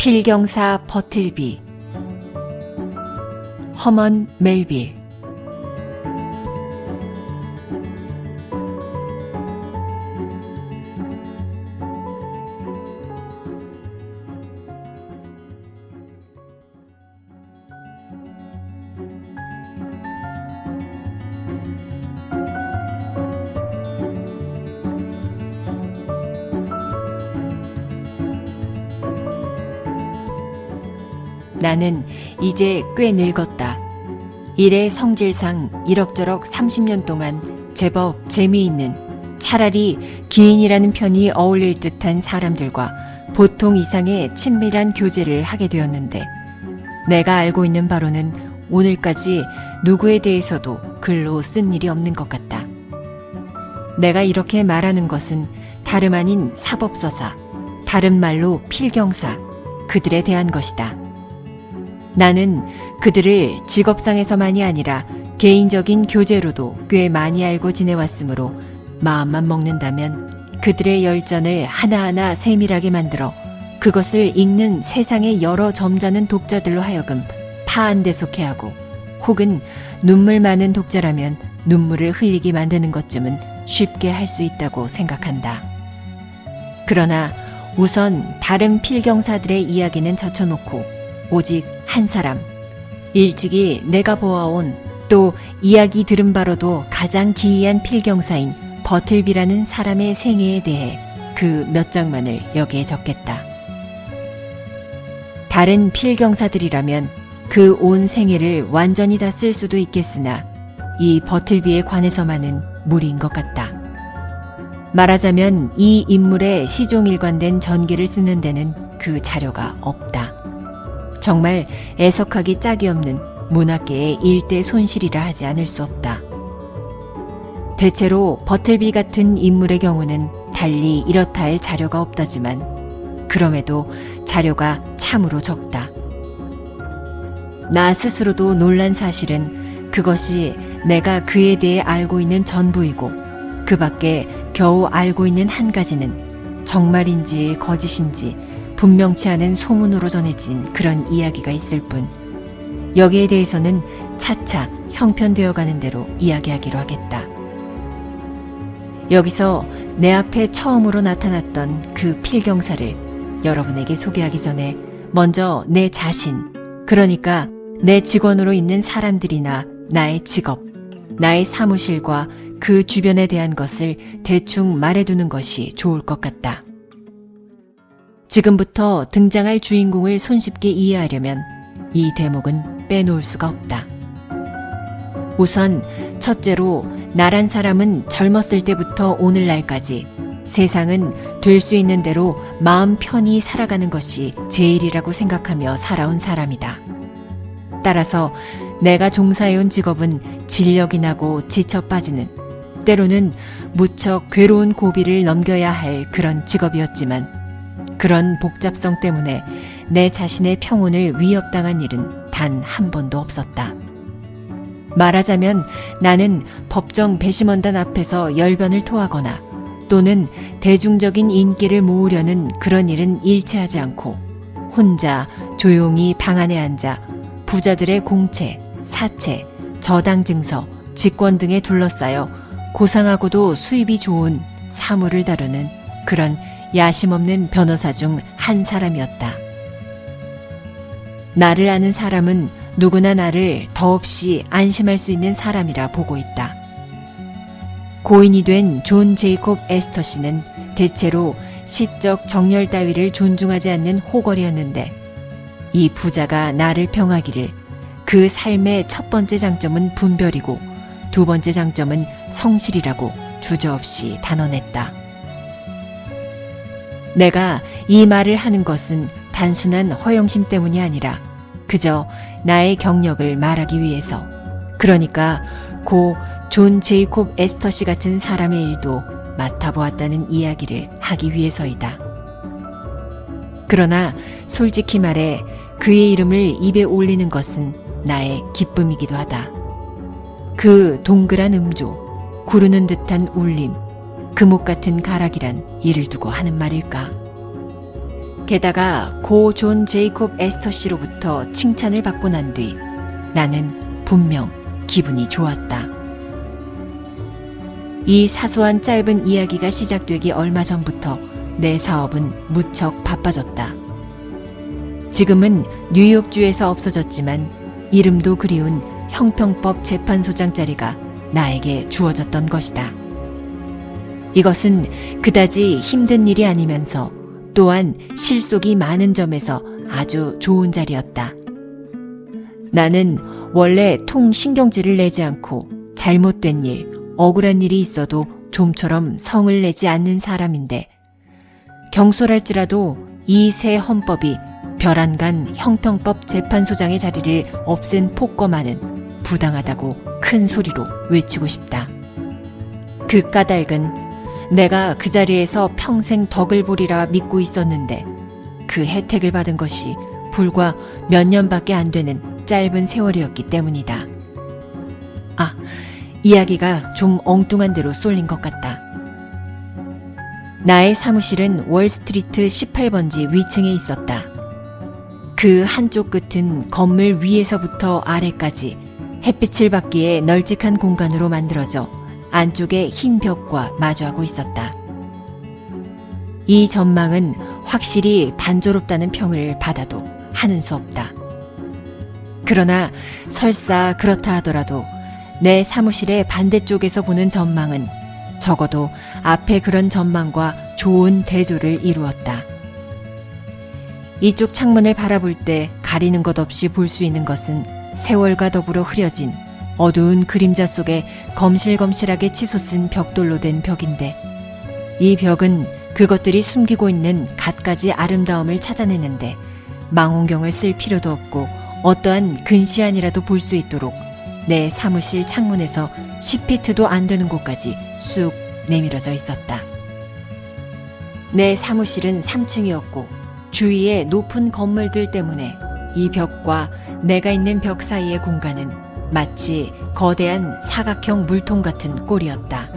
필경사 버틀비 허먼 멜빌 나는 이제 꽤 늙었다. 일의 성질상 이럭저럭 30년 동안 제법 재미있는 차라리 기인이라는 편이 어울릴 듯한 사람들과 보통 이상의 친밀한 교제를 하게 되었는데 내가 알고 있는 바로는 오늘까지 누구에 대해서도 글로 쓴 일이 없는 것 같다. 내가 이렇게 말하는 것은 다름 아닌 사법서사, 다른 말로 필경사, 그들에 대한 것이다. 나는 그들을 직업상에서만이 아니라 개인적인 교제로도 꽤 많이 알고 지내왔으므로 마음만 먹는다면 그들의 열전을 하나하나 세밀하게 만들어 그것을 읽는 세상의 여러 점잖은 독자들로 하여금 파안대속해 하고 혹은 눈물 많은 독자라면 눈물을 흘리게 만드는 것쯤은 쉽게 할 수 있다고 생각한다. 그러나 우선 다른 필경사들의 이야기는 젖혀놓고 오직 한 사람, 일찍이 내가 보아온 또 이야기 들은 바로도 가장 기이한 필경사인 버틀비라는 사람의 생애에 대해 그 몇 장만을 여기에 적겠다. 다른 필경사들이라면 그 온 생애를 완전히 다 쓸 수도 있겠으나 이 버틀비에 관해서만은 무리인 것 같다. 말하자면 이 인물의 시종 일관된 전기를 쓰는 데는 그 자료가 없다. 정말 애석하기 짝이 없는 문학계의 일대 손실이라 하지 않을 수 없다. 대체로 버틀비 같은 인물의 경우는 달리 이렇다 할 자료가 없다지만 그럼에도 자료가 참으로 적다. 나 스스로도 놀란 사실은 그것이 내가 그에 대해 알고 있는 전부이고 그 밖에 겨우 알고 있는 한 가지는 정말인지 거짓인지 분명치 않은 소문으로 전해진 그런 이야기가 있을 뿐 여기에 대해서는 차차 형편되어 가는 대로 이야기하기로 하겠다. 여기서 내 앞에 처음으로 나타났던 그 필경사를 여러분에게 소개하기 전에 먼저 내 자신, 그러니까 내 직원으로 있는 사람들이나 나의 직업, 나의 사무실과 그 주변에 대한 것을 대충 말해두는 것이 좋을 것 같다. 지금부터 등장할 주인공을 손쉽게 이해하려면 이 대목은 빼놓을 수가 없다. 우선 첫째로 나란 사람은 젊었을 때부터 오늘날까지 세상은 될 수 있는 대로 마음 편히 살아가는 것이 제일이라고 생각하며 살아온 사람이다. 따라서 내가 종사해온 직업은 진력이 나고 지쳐 빠지는 때로는 무척 괴로운 고비를 넘겨야 할 그런 직업이었지만 그런 복잡성 때문에 내 자신의 평온을 위협당한 일은 단 한 번도 없었다. 말하자면 나는 법정 배심원단 앞에서 열변을 토하거나 또는 대중적인 인기를 모으려는 그런 일은 일체하지 않고 혼자 조용히 방 안에 앉아 부자들의 공채, 사채, 저당 증서, 직권 등에 둘러싸여 고상하고도 수입이 좋은 사물을 다루는 그런 야심 없는 변호사 중 한 사람이었다. 나를 아는 사람은 누구나 나를 더없이 안심할 수 있는 사람이라 보고 있다. 고인이 된 존 제이콥 에스터 씨는 대체로 시적 정열 따위를 존중하지 않는 호걸이었는데 이 부자가 나를 평하기를 그 삶의 첫 번째 장점은 분별이고 두 번째 장점은 성실이라고 주저없이 단언했다. 내가 이 말을 하는 것은 단순한 허영심 때문이 아니라 그저 나의 경력을 말하기 위해서 그러니까 고 존 제이콥 에스터 씨 같은 사람의 일도 맡아보았다는 이야기를 하기 위해서이다. 그러나 솔직히 말해 그의 이름을 입에 올리는 것은 나의 기쁨이기도 하다. 그 동그란 음조, 구르는 듯한 울림, 금옥 같은 가락이란 이를 두고 하는 말일까? 게다가 고 존 제이콥 에스터 씨로부터 칭찬을 받고 난 뒤 나는 분명 기분이 좋았다. 이 사소한 짧은 이야기가 시작되기 얼마 전부터 내 사업은 무척 바빠졌다. 지금은 뉴욕주에서 없어졌지만 이름도 그리운 형평법 재판소장 자리가 나에게 주어졌던 것이다. 이것은 그다지 힘든 일이 아니면서 또한 실속이 많은 점에서 아주 좋은 자리였다. 나는 원래 통 신경질을 내지 않고 잘못된 일, 억울한 일이 있어도 좀처럼 성을 내지 않는 사람인데 경솔할지라도 이 새 헌법이 별안간 형평법 재판소장의 자리를 없앤 폭거만은 부당하다고 큰 소리로 외치고 싶다. 그 까닭은 내가 그 자리에서 평생 덕을 보리라 믿고 있었는데 그 혜택을 받은 것이 불과 몇 년밖에 안 되는 짧은 세월이었기 때문이다. 아, 이야기가 좀 엉뚱한 대로 쏠린 것 같다. 나의 사무실은 월스트리트 18번지 위층에 있었다. 그 한쪽 끝은 건물 위에서부터 아래까지 햇빛을 받기에 널찍한 공간으로 만들어져 안쪽에 흰 벽과 마주하고 있었다. 이 전망은 확실히 단조롭다는 평을 받아도 하는 수 없다. 그러나 설사 그렇다 하더라도 내 사무실의 반대쪽에서 보는 전망은 적어도 앞에 그런 전망과 좋은 대조를 이루었다. 이쪽 창문을 바라볼 때 가리는 것 없이 볼 수 있는 것은 세월과 더불어 흐려진 어두운 그림자 속에 검실검실하게 치솟은 벽돌로 된 벽인데 이 벽은 그것들이 숨기고 있는 갖가지 아름다움을 찾아내는데 망원경을 쓸 필요도 없고 어떠한 근시안이라도 볼 수 있도록 내 사무실 창문에서 10피트도 안 되는 곳까지 쑥 내밀어져 있었다. 내 사무실은 3층이었고 주위의 높은 건물들 때문에 이 벽과 내가 있는 벽 사이의 공간은 마치 거대한 사각형 물통 같은 꼴이었다.